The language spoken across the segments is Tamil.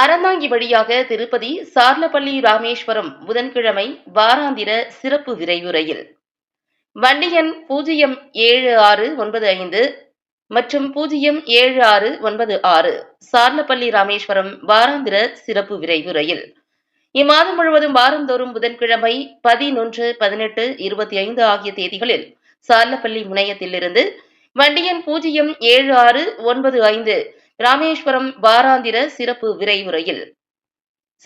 அறந்தாங்கி வழியாக திருப்பதி சார்லப்பள்ளி ராமேஸ்வரம் புதன்கிழமை வாராந்திர சிறப்பு விரைவு ரயில் வண்டி எண் பூஜ்ஜியம் ஏழு ஆறு ஒன்பது ஐந்து மற்றும் பூஜ்ஜியம் ஏழு ஆறு ஒன்பது ஆறு சார்லப்பள்ளி ராமேஸ்வரம் வாராந்திர சிறப்பு விரைவு ரயில் இம்மாதம் முழுவதும் வாரந்தோறும் புதன்கிழமை பதினொன்று பதினெட்டு இருபத்தி ஐந்து ஆகிய தேதிகளில் சார்லப்பள்ளி முனையத்திலிருந்து வண்டி எண் பூஜ்ஜியம் ஏழு ஆறு ஒன்பது ஐந்து ராமேஸ்வரம் வாராந்திர சிறப்பு விரைவு ரயில்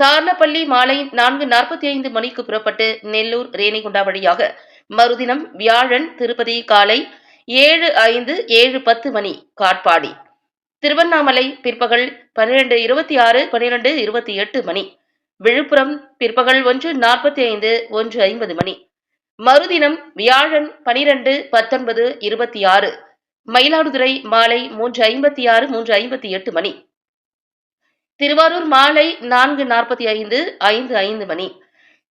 சார்லப்பள்ளி மாலை நான்கு நாற்பத்தி ஐந்து மணிக்கு புறப்பட்டு நெல்லூர் ரேணிகுண்டா வழியாக மறுதினம் வியாழன் திருப்பதி காலை ஏழு ஐந்து ஏழு பத்து மணி காட்பாடி. திருவண்ணாமலை பிற்பகல் பன்னிரண்டு இருபத்தி ஆறு பன்னிரண்டு இருபத்தி எட்டு மணி. விழுப்புரம் பிற்பகல் ஒன்று நாற்பத்தி ஐந்து ஒன்று ஐம்பது மணி. மறுதினம் வியாழன் பனிரெண்டு பத்தொன்பது இருபத்தி ஆறு மயிலாடுதுறை மாலை மூன்று ஐம்பத்தி ஆறு மூன்று ஐம்பத்தி எட்டு மணி. திருவாரூர் மாலை நான்கு நாற்பத்தி ஐந்து ஐந்து ஐந்து மணி.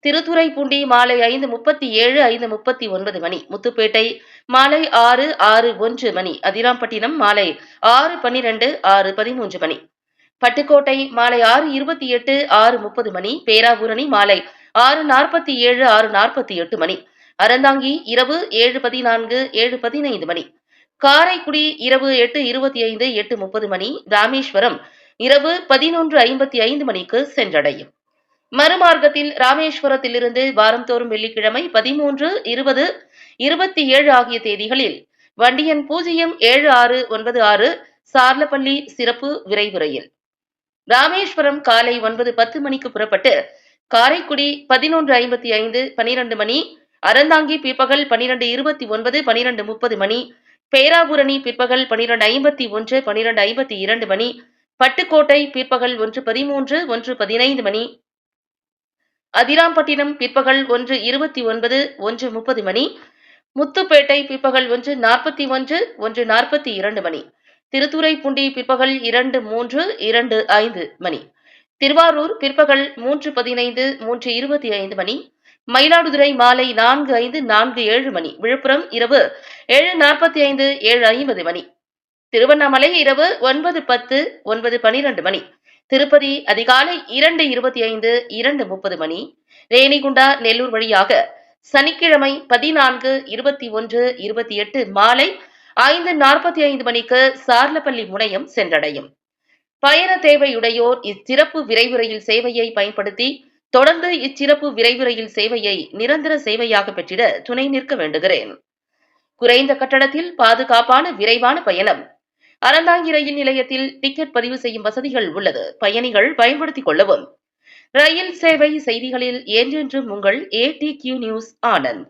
திருத்துறைப்பூண்டி மாலை ஐந்து முப்பத்தி ஏழு ஐந்து முப்பத்தி ஒன்பது மணி. முத்துப்பேட்டை மாலை ஆறு ஆறு ஒன்று மணி. அதிராம்பட்டினம் மாலை ஆறு பன்னிரண்டு ஆறு பதிமூன்று மணி. பட்டுக்கோட்டை மாலை ஆறு இருபத்தி எட்டு ஆறு முப்பது மணி. பேராபூரணி மாலை ஆறு நாற்பத்தி ஏழு ஆறு நாற்பத்தி எட்டு மணி. அறந்தாங்கி இரவு ஏழு பதினான்கு ஏழு பதினைந்து மணி. காரைக்குடி இரவு எட்டு இருபத்தி ஐந்து எட்டு முப்பது மணி ராமேஸ்வரம் இரவு பதினொன்று ஐம்பத்தி ஐந்து மணிக்கு சென்றடையும். மறுமார்க்கத்தில் ராமேஸ்வரத்திலிருந்து வாரந்தோறும் வெள்ளிக்கிழமை பதிமூன்று இருபது இருபத்தி ஏழு ஆகிய தேதிகளில் வண்டியன் பூஜ்ஜியம் ஏழு ஆறு ஒன்பது ஆறு சார்லப்பள்ளி சிறப்பு விரைவு ரயில் ராமேஸ்வரம் காலை ஒன்பது பத்து மணிக்கு புறப்பட்டு காரைக்குடி பதினொன்று ஐம்பத்தி ஐந்து பனிரெண்டு மணி அறந்தாங்கி பிற்பகல் பனிரெண்டு இருபத்தி ஒன்பது பனிரெண்டு முப்பது மணி பேராபுரணி பிற்பகல் பனிரெண்டு ஐம்பத்தி ஒன்று பனிரெண்டு ஐம்பத்தி இரண்டு மணி பட்டுக்கோட்டை பிற்பகல் ஒன்று பதிமூன்று ஒன்று பதினைந்து மணி அதிராம்பட்டினம் பிற்பகல் ஒன்று இருபத்தி ஒன்பது ஒன்று முப்பது மணி முத்துப்பேட்டை பிற்பகல் ஒன்று நாற்பத்தி ஒன்று ஒன்று நாற்பத்தி இரண்டு மணி திருத்துறைப்பூண்டி பிற்பகல் இரண்டு மூன்று இரண்டு ஐந்து மணி திருவாரூர் பிற்பகல் மூன்று பதினைந்து மூன்று இருபத்தி ஐந்து மணி மயிலாடுதுறை மாலை நான்கு ஐந்து நான்கு ஏழு மணி. விழுப்புரம் இரவு ஏழு நாற்பத்தி ஐந்து ஏழு ஐம்பது மணி. திருவண்ணாமலை இரவு ஒன்பது பத்து ஒன்பது பனிரெண்டு மணி. திருப்பதி அதிகாலை இரண்டு இருபத்தி ஐந்து இரண்டு முப்பது மணி. ரேணிகுண்டா நெல்லூர் வழியாக சனிக்கிழமை பதினான்கு இருபத்தி ஒன்று இருபத்தி எட்டு மாலை ஐந்து நாற்பத்தி ஐந்து மணிக்கு சார்லப்பள்ளி முனையம் சென்றடையும். பயண தேவையுடையோர் இச்சிறப்பு விரைவு ரயில் சேவையை பயன்படுத்தி தொடர்ந்து இச்சிறப்பு விரைவு ரயில் சேவையை நிரந்தர சேவையாக பெற்றிட துணை நிற்க வேண்டுகிறேன். குறைந்த கட்டணத்தில் பாதுகாப்பான விரைவான பயணம். அறந்தாங்கி ரயில் நிலையத்தில் டிக்கெட் பதிவு செய்யும் வசதிகள் உள்ளது. பயணிகள் பயன்படுத்திக் கொள்ளவும். ரயில் சேவை செய்திகளில் என்றென்றும் உங்கள் ஏடி கியூ நியூஸ் ஆனந்த்.